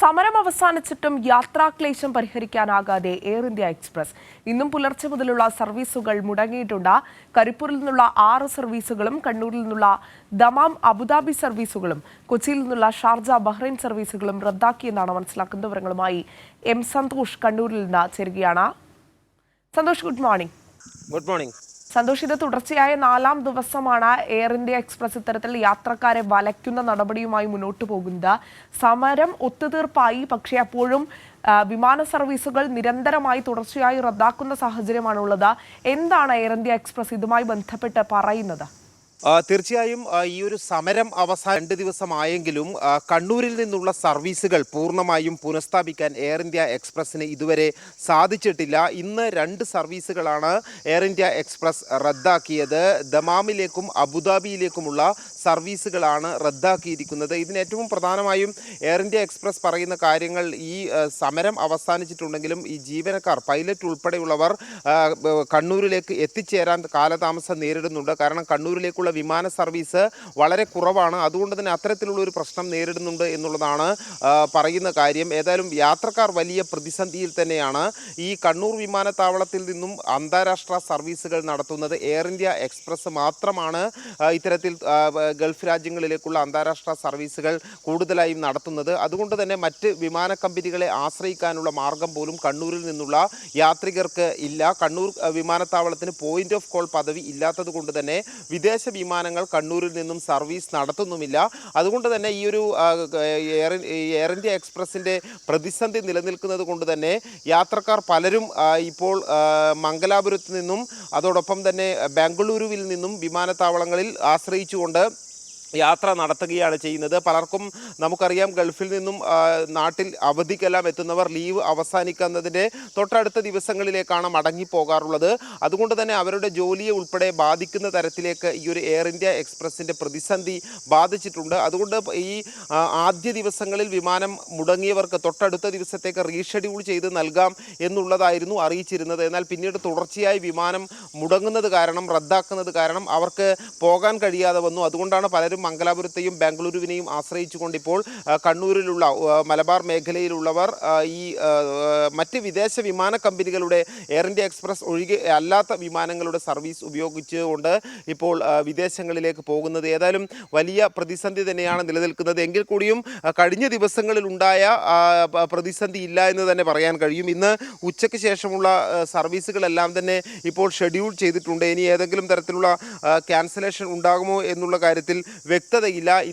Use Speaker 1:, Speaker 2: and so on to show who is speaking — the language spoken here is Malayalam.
Speaker 1: സമരം അവസാനിച്ചിട്ടും യാത്രാക്ലേശം പരിഹരിക്കാനാകാതെ എയർ ഇന്ത്യ എക്സ്പ്രസ് ഇന്നും പുലർച്ചെ മുതലുള്ള സർവീസുകൾ മുടങ്ങിയിട്ടുണ്ട്. കരിപ്പൂരിൽ നിന്നുള്ള ആറ് സർവീസുകളും കണ്ണൂരിൽ നിന്നുള്ള ദമാം അബുദാബി സർവീസുകളും കൊച്ചിയിൽ നിന്നുള്ള ഷാർജ ബഹ്റൈൻ സർവീസുകളും റദ്ദാക്കിയെന്നാണ് മനസ്സിലാക്കുന്ന വിവരങ്ങളുമായി എം സന്തോഷ് കണ്ണൂരിൽ നിന്ന് ചേരുകയാണ്. Santhosh good morning
Speaker 2: good morning
Speaker 1: Santhosh ഇത് തുടർച്ചയായ നാലാം ദിവസമാണ് എയർ ഇന്ത്യ എക്സ്പ്രസ് ഇത്തരത്തിൽ യാത്രക്കാരെ വലയ്ക്കുന്ന നടപടിയുമായി മുന്നോട്ട് പോകുന്നത്. സമരം ഒത്തുതീർപ്പായി പക്ഷെ അപ്പോഴും വിമാന സർവീസുകൾ നിരന്തരമായി തുടർച്ചയായി റദ്ദാക്കുന്ന സാഹചര്യമാണുള്ളത്. എന്താണ് എയർ ഇന്ത്യ എക്സ്പ്രസ് ഇതുമായി ബന്ധപ്പെട്ട് പറയുന്നത്?
Speaker 2: തീർച്ചയായും ഈ ഒരു സമരം അവസാന രണ്ട് ദിവസമായെങ്കിലും കണ്ണൂരിൽ നിന്നുള്ള സർവീസുകൾ പൂർണമായും പുനഃസ്ഥാപിക്കാൻ എയർ ഇന്ത്യ എക്സ്പ്രസ്സിന് ഇതുവരെ സാധിച്ചിട്ടില്ല. ഇന്ന് രണ്ട് സർവീസുകളാണ് എയർ ഇന്ത്യ എക്സ്പ്രസ് റദ്ദാക്കിയത്. ദമാമിലേക്കും അബുദാബിയിലേക്കുമുള്ള സർവീസുകളാണ് റദ്ദാക്കിയിരിക്കുന്നത്. ഇതിന് ഏറ്റവും പ്രധാനമായും എയർ ഇന്ത്യ എക്സ്പ്രസ് പറയുന്ന കാര്യങ്ങൾ ഈ സമരം അവസാനിച്ചിട്ടുണ്ടെങ്കിലും ഈ ജീവനക്കാർ പൈലറ്റ് ഉൾപ്പെടെയുള്ളവർ കണ്ണൂരിലേക്ക് എത്തിച്ചേരാൻ കാലതാമസം നേരിടുന്നുണ്ട്. കാരണം കണ്ണൂരിലേക്കുള്ള വിമാന സർവീസ് വളരെ കുറവാണ്. അതുകൊണ്ട് തന്നെ അത്തരത്തിലുള്ള ഒരു പ്രശ്നം നേരിടുന്നുണ്ട് എന്നുള്ളതാണ് പറയുന്ന കാര്യം. ഏതായാലും യാത്രക്കാർ വലിയ പ്രതിസന്ധിയിൽ തന്നെയാണ് ഈ കണ്ണൂർ വിമാനത്താവളത്തിൽ നിന്നും അന്താരാഷ്ട്ര സർവീസുകൾ നടത്തുന്നത്. എയർ ഇന്ത്യ എക്സ്പ്രസ് മാത്രമാണ് ഇത്തരത്തിൽ ഗൾഫ് രാജ്യങ്ങളിലേക്കുള്ള അന്താരാഷ്ട്ര സർവീസുകൾ കൂടുതലായും നടത്തുന്നത്. അതുകൊണ്ട് തന്നെ മറ്റ് വിമാന കമ്പനികളെ ആശ്രയിക്കാനുള്ള മാർഗം പോലും കണ്ണൂരിൽ നിന്നുള്ള യാത്രികർക്ക് ഇല്ല. കണ്ണൂർ വിമാനത്താവളത്തിന് പോയിന്റ് ഓഫ് കോൾ പദവി ഇല്ലാത്തത് കൊണ്ട് തന്നെ വിദേശ വിമാനങ്ങൾ കണ്ണൂരിൽ നിന്നും സർവീസ് നടത്തുന്നുമില്ല. അതുകൊണ്ട് തന്നെ ഈ ഒരു എയർ എയർ ഇന്ത്യ എക്സ്പ്രസിന്റെ പ്രതിസന്ധി നിലനിൽക്കുന്നത് കൊണ്ട് തന്നെ യാത്രക്കാർ പലരും ഇപ്പോൾ മംഗലാപുരത്ത് നിന്നും അതോടൊപ്പം തന്നെ ബാംഗ്ലൂരുവിൽ നിന്നും വിമാനത്താവളങ്ങളിൽ ആശ്രയിച്ചുകൊണ്ട് യാത്ര നടത്തുകയാണ് ചെയ്യുന്നത്. പലർക്കും നമുക്കറിയാം ഗൾഫിൽ നിന്നും നാട്ടിൽ അവധിക്കെല്ലാം എത്തുന്നവർ ലീവ് അവസാനിക്കുന്നതിന്റെ തൊട്ടടുത്ത ദിവസങ്ങളിലേക്കാണ് മടങ്ങിപ്പോകാറുള്ളത്. അതുകൊണ്ട് തന്നെ അവരുടെ ജോലിയെ ഉൾപ്പെടെ ബാധിക്കുന്ന തരത്തിലേക്ക് ഈ ഒരു എയർ ഇന്ത്യ എക്സ്പ്രസിന്റെ പ്രതിസന്ധി ബാധിച്ചിട്ടുണ്ട്. അതുകൊണ്ട് ഈ ആദ്യ ദിവസങ്ങളിൽ വിമാനം മുടങ്ങിയവർക്ക് തൊട്ടടുത്ത ദിവസത്തേക്ക് റീഷെഡ്യൂൾ ചെയ്ത് നൽകാം എന്നുള്ളതായിരുന്നു അറിയിച്ചിരുന്നത്. എന്നാൽ പിന്നീട് തുടർച്ചയായി വിമാനം മുടങ്ങുന്നത് കാരണം റദ്ദാക്കുന്നത് കാരണം അവർക്ക് പോകാൻ കഴിയാതെ വന്നു. അതുകൊണ്ടാണ് പലരും മംഗലാപുരത്തെയും ബാംഗ്ലൂരുവിനെയും ആശ്രയിച്ചുകൊണ്ട് ഇപ്പോൾ കണ്ണൂരിലുള്ള മലബാർ മേഖലയിലുള്ളവർ ഈ മറ്റ് വിദേശ വിമാന കമ്പനികളുടെ എയർ ഇന്ത്യ എക്സ്പ്രസ് ഒഴികെ അല്ലാത്ത വിമാനങ്ങളുടെ സർവീസ് ഉപയോഗിച്ചുകൊണ്ട് ഇപ്പോൾ വിദേശങ്ങളിലേക്ക് പോകുന്നത് ഏതായാലും വലിയ പ്രതിസന്ധി തന്നെയാണ് നിലനിൽക്കുന്നത്. എങ്കിൽ കൂടിയും കഴിഞ്ഞ ദിവസങ്ങളിൽ ഉണ്ടായ പ്രതിസന്ധി ഇല്ല എന്ന് തന്നെ പറയാൻ കഴിയും. ഇന്ന് ഉച്ചയ്ക്ക് ശേഷമുള്ള സർവീസുകളെല്ലാം തന്നെ ഇപ്പോൾ ഷെഡ്യൂൾ ചെയ്തിട്ടുണ്ട്. ഇനി ഏതെങ്കിലും തരത്തിലുള്ള ക്യാൻസലേഷൻ ഉണ്ടാകുമോ എന്നുള്ള കാര്യത്തിൽ വ്യക്തതയില്ല